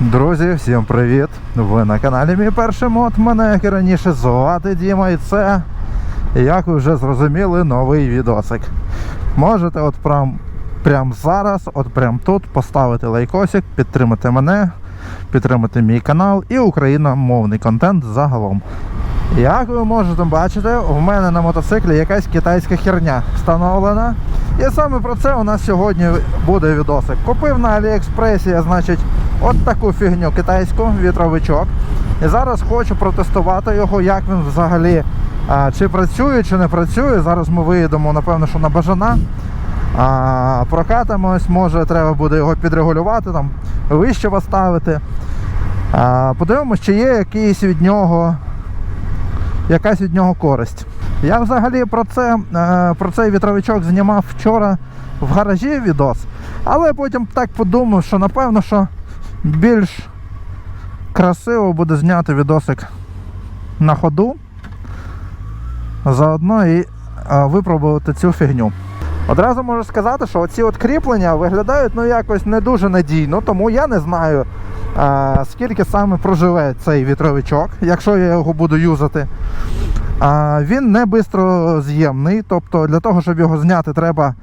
Друзі, всім привіт! Ви на каналі Мій перший мод. Мене як і раніше звати Діма і це, як ви вже зрозуміли, новий відосик. Можете от прям, прям зараз, от прям тут поставити лайкосик, підтримати мене, підтримати мій канал і україномовний контент загалом. Як ви можете бачити, у мене на мотоциклі якась китайська херня встановлена. І саме про це у нас сьогодні буде відосик. Купив на Аліекспресі, я, значить, от таку фігню китайську вітровичок. І зараз хочу протестувати його, як він взагалі а, чи працює, чи не працює. Зараз ми виїдемо, напевно, що на бажана. А, прокатимось, може треба буде його підрегулювати, там вище поставити. А, подивимось, чи є якийсь від нього якась від нього користь. Я взагалі про це е, про цей вітровичок знімав вчора в гаражі відос, але потім так подумав, що напевно, що більш красиво буде зняти відосик на ходу, заодно і випробувати цю фігню. Одразу можу сказати, що оці от кріплення виглядають ну якось не дуже надійно, тому я не знаю, скільки саме проживе цей вітровичок, якщо я його буду юзати. Він не бистроз'ємний, тобто для того, щоб його зняти, треба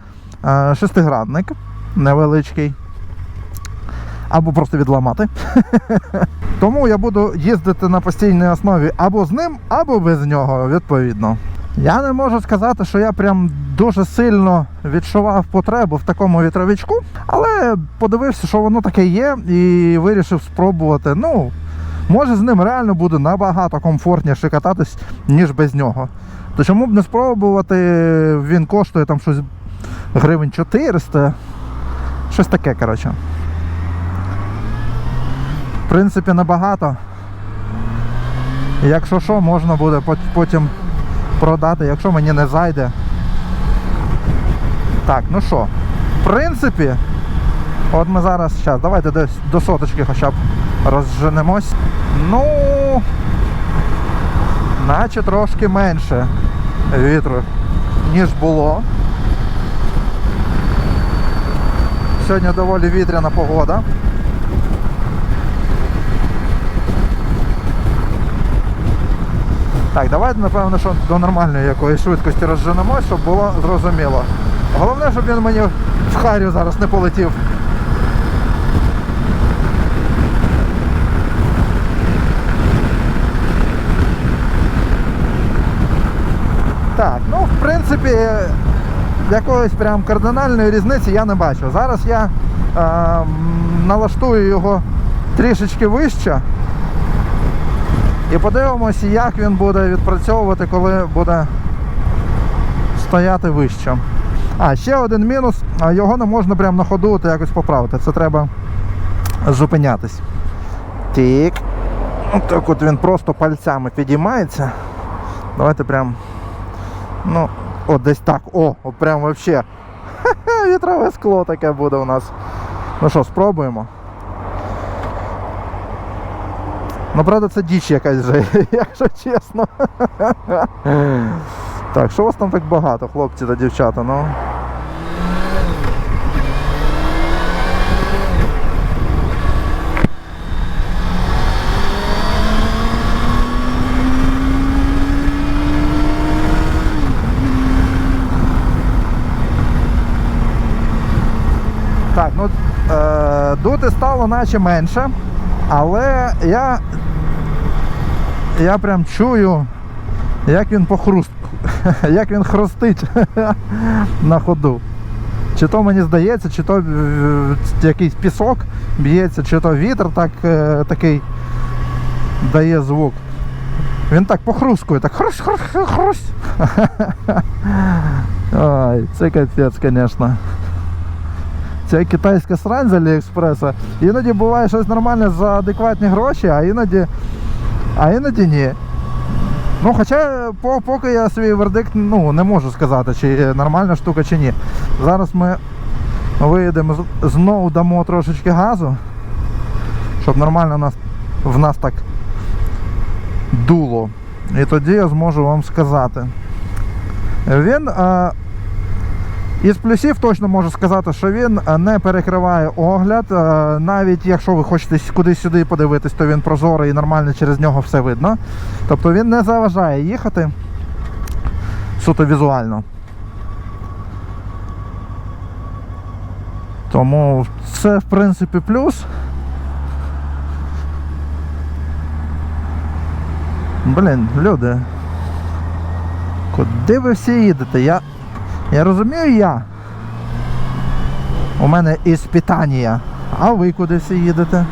шестигранник невеличкий. Або просто відламати. Тому я буду їздити на постійній основі або з ним, або без нього, відповідно. Я не можу сказати, що я прям дуже сильно відчував потребу в такому вітровичку, але подивився, що воно таке є, і вирішив спробувати. Ну, може з ним реально буде набагато комфортніше кататись, ніж без нього. То чому б не спробувати, він коштує там щось гривень 400, щось таке, коротше. Принципі, небагато. Якщо що, можна буде потім продати, якщо мені не зайде. Так, ну що, в принципі, от ми зараз, зараз, давайте десь до соточки хоча б розженемось. Ну, наче трошки менше вітру, ніж було. Сьогодні доволі вітряна погода. Так, давайте, напевно, що до нормальної якоїсь швидкості розженемось, щоб було зрозуміло. Головне, щоб він мені в харю зараз не полетів. Так, ну в принципі, якоїсь прям кардинальної різниці я не бачу. Зараз я е, налаштую його трішечки вище. І подивимося, як він буде відпрацьовувати, коли буде стояти вище. А, ще один мінус, його не можна прямо на ходу якось поправити. Це треба зупинятись. Тік. Так от він просто пальцями підіймається. Давайте прям. Ну, от десь так. О, прям вообще. Вітрове скло таке буде у нас. Ну що, спробуємо. Ну, правда, це діч якась вже, якщо чесно. Так, що у вас там так багато, хлопці та дівчата, ну. Так, ну е, дути стало наче менше, але я, я прям чую, як він похруст, як він хрустить на ходу. Чи то мені здається, чи то е, якийсь пісок б'ється, чи то вітер так, е, такий дає звук. Він так похрускує, так хрусь, хрусь, хрусь. Ой, це капець, звісно. Це китайська срань з Аліекспреса. Іноді буває щось нормальне за адекватні гроші, а іноді, а іноді ні. Ну, хоча поки я свій вердикт ну, не можу сказати, чи нормальна штука, чи ні. Зараз ми виїдемо, знову дамо трошечки газу, щоб нормально нас, в нас так дуло. І тоді я зможу вам сказати. Він, е, Із плюсів точно можу сказати, що він е, не перекриває огляд. Е, Навіть якщо ви хочете кудись сюди подивитись, то він прозорий і нормально через нього все видно. Тобто він не заважає їхати суто візуально. Тому це в принципі плюс. Блін, люди. Куди ви всі їдете? Я. Я розумію я. У мене іспитання. А ви куди всі їдете?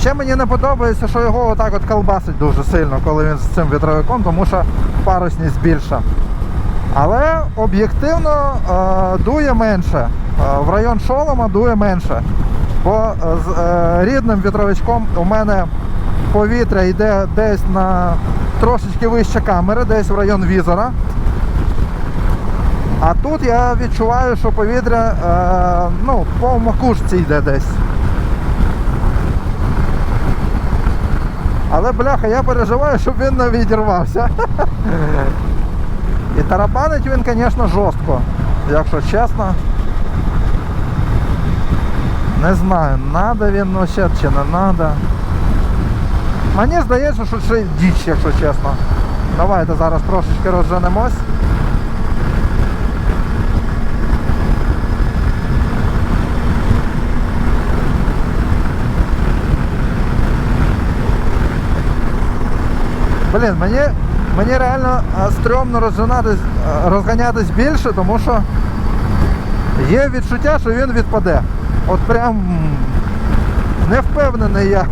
Ще мені не подобається, що його отак от колбасить дуже сильно, коли він з цим вітровиком, тому що парусність більша. Але об'єктивно е, дує менше. Е, в район шолома дує менше. Бо е, з рідним вітровичком у мене повітря йде десь на трошечки вище камери, десь в район візора. А тут я відчуваю, що повітря ну, по макушці йде десь. Але бляха, я переживаю, щоб він не відірвався. І тарабанить він, звісно, жорстко, якщо чесно. Не знаю, надо він ще чи не надо. Мені здається, що це діч, якщо чесно. Давайте зараз трошечки розженемось. Блін, мені, мені реально а, стрьомно розганятись, розганятись більше, тому що є відчуття, що він відпаде. От прям не впевнений я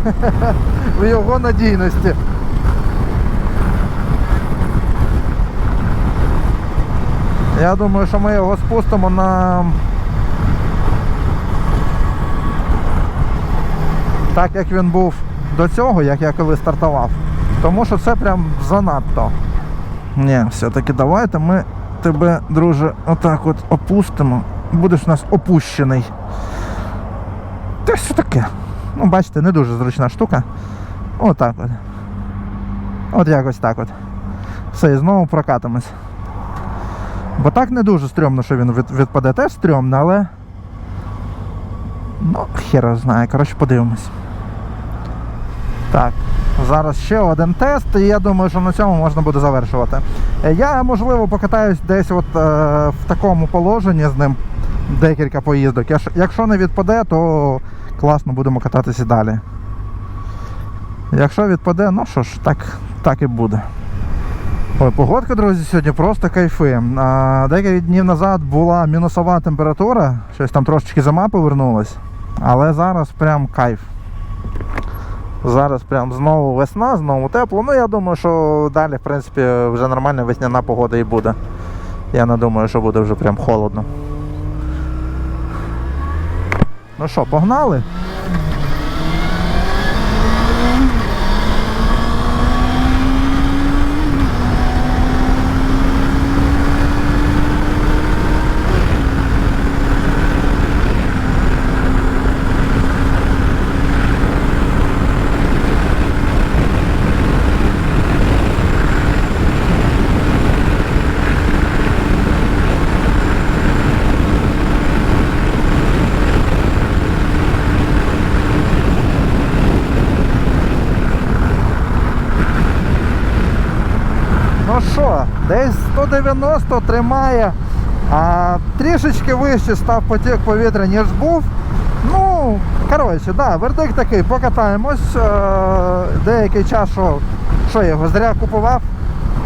в його надійності. Я думаю, що ми його спустимо на так як він був до цього, як я коли стартував. Тому що це прям занадто. Ні, все-таки давайте ми тебе, друже, отак от опустимо. Будеш у нас опущений. Та що таке? Ну, бачите, не дуже зручна штука. Отак от. От якось так от. Все, і знову прокатимось. Бо так не дуже стрьомно, що він від, відпаде. Теж стрьомно, але. Ну, хер його знає. Коротше, подивимось. Так, зараз ще один тест, і я думаю, що на цьому можна буде завершувати. Е, Я, можливо, покатаюсь десь от е, в такому положенні з ним декілька поїздок. Якщо- не відпаде, то класно будемо кататися далі. Якщо відпаде, ну що ж, так, так і буде. Ой, погодка, друзі, сьогодні просто кайфи. А, декілька днів назад була мінусова температура, щось там трошечки зима повернулась, але зараз прям кайф. Зараз прям знову весна, знову тепло. Ну я думаю, що далі, в принципі, вже нормальна весняна погода і буде. Я не думаю, що буде вже прям холодно. Ну що, погнали? Ну що, десь 190 тримає, а трішечки вище став потік повітря, ніж був. Ну, коротше, да, вердикт такий, покатаємось. Е, деякий час, що, що я його зря купував,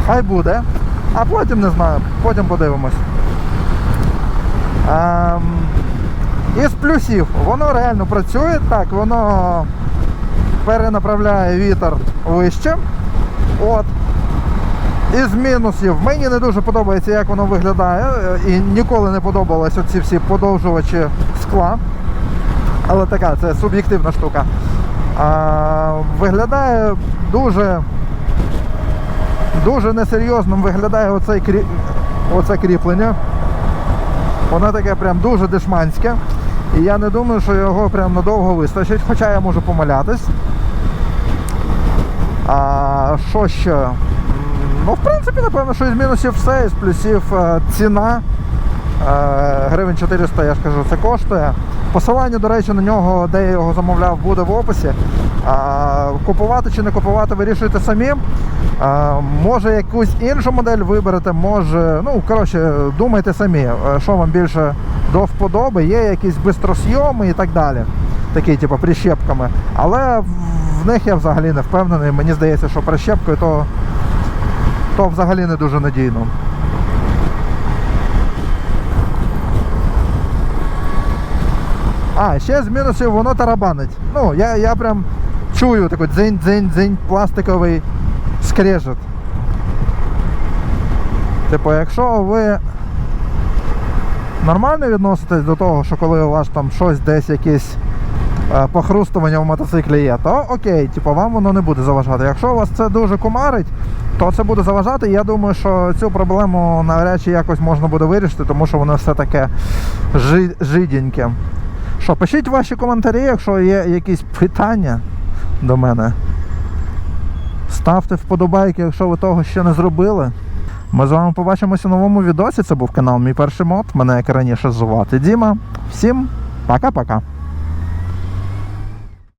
хай буде. А потім не знаю, потім подивимось. Ем, із плюсів, воно реально працює, так, воно перенаправляє вітер вище. От. Із мінусів мені не дуже подобається, як воно виглядає, е, і ніколи не подобалось оці всі подовжувачі скла. Але така, це суб'єктивна штука. А, виглядає дуже, дуже несерйозним виглядає оцей крі... оце кріплення. Воно таке прям дуже дешманське. І я не думаю, що його прям надовго вистачить, хоча я можу помилятись. А що ще? Ну, в принципі, напевно, що із мінусів все, із плюсів е, ціна. Е, Гривень 400, я ж кажу, це коштує. Посилання, до речі, на нього, де я його замовляв, буде в описі. Купувати чи не купувати, вирішуйте самі. А, Може якусь іншу модель виберете, може. Ну, коротше, думайте самі, е, що вам більше до вподоби. Є якісь бистросйоми і так далі. Такі, типу, прищепками. Але в них я взагалі не впевнений. Мені здається, що прищепкою то, то взагалі не дуже надійно. А, ще з мінусів воно тарабанить. Ну, я, я прям чую такий дзинь-дзинь-дзинь пластиковий скрежет. Типу, якщо ви нормально відноситесь до того, що коли у вас там щось десь якесь похрустування в мотоциклі є, то окей, типу, вам воно не буде заважати. Якщо вас це дуже кумарить, то це буде заважати. Я думаю, що цю проблему навряд чи якось можна буде вирішити, тому що воно все таке жи- жиденьке. Що, пишіть ваші коментарі, якщо є якісь питання до мене. Ставте вподобайки, якщо ви того ще не зробили. Ми з вами побачимося в новому відосі. Це був канал Мій перший мод. Мене як раніше звати Діма. Всім пока-пока.